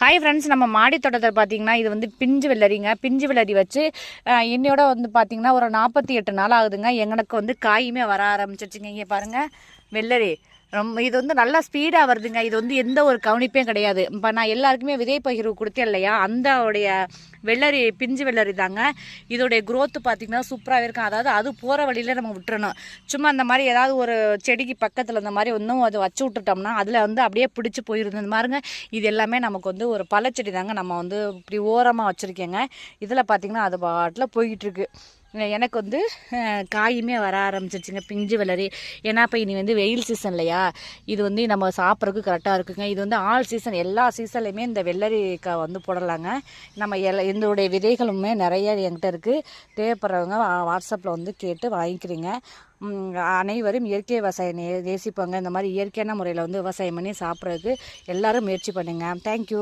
Hi friends நம்ம மாடி தோட்டத்தில் பார்த்தீங்கன்னா இது வந்து பிஞ்சு வெள்ளரிங்க. பிஞ்சு வெள்ளரி வச்சு என்னையோட வந்து பார்த்தீங்கன்னா ஒரு நாற்பத்தி எட்டு நாள் ஆகுதுங்க. எங்களுக்கு வந்து காயுமே வர ஆரம்பிச்சிருச்சுங்க. இங்கே பாருங்கள் வெள்ளரி. ரொம்ப இது வந்து நல்லா ஸ்பீடாக வருதுங்க. இது வந்து எந்த ஒரு கவனிப்பையும் கிடையாது. இப்போ நான் எல்லாருக்குமே விதை பகிர்வு கொடுத்தேன் இல்லையா? அந்த உடைய வெள்ளரி பிஞ்சு வெள்ளரி தாங்க. இதோடைய க்ரோத்து பார்த்தீங்கன்னா சூப்பராகவே இருக்கும். அதாவது அது போகிற வழியில் நம்ம விட்டுறணும். சும்மா அந்த மாதிரி ஏதாவது ஒரு செடிக்கு பக்கத்தில் இந்த மாதிரி ஒன்றும் அது வச்சு விட்டுட்டோம்னா அதில் வந்து அப்படியே பிடிச்சி போயிருது. மாதிரிங்க இது எல்லாமே நமக்கு வந்து ஒரு பழச்செடி தாங்க. நம்ம வந்து இப்படி ஓரமாக வச்சுருக்கேங்க. இதில் பார்த்தீங்கன்னா அது பாட்டில் போய்கிட்டு எனக்கு வந்து காயுமே வர ஆரம்பிச்சிருச்சுங்க பிஞ்சு வெள்ளரி ஏன்னா இப்போ இனி வந்து வெயில் சீசன் இல்லையா? இது வந்து நம்ம சாப்பிட்றதுக்கு கரெக்டாக இருக்குங்க. இது வந்து ஆல் சீசன் எல்லா சீசன்லையுமே இந்த வெள்ளரிக்காய் வந்து போடலாங்க. நம்ம எல்லா இதோடைய விதைகளுமே நிறைய என்கிட்ட இருக்குது தேவைப்படுறவங்க வாட்ஸ்அப்பில் வந்து கேட்டு வாங்கிக்கிறீங்க. அனைவரும் இயற்கை விவசாயம் நே நேசிப்பாங்க. இந்த மாதிரி இயற்கையான முறையில் வந்து விவசாயம் பண்ணி சாப்பிட்றதுக்கு எல்லோரும் முயற்சி பண்ணுங்கள் தேங்க்யூ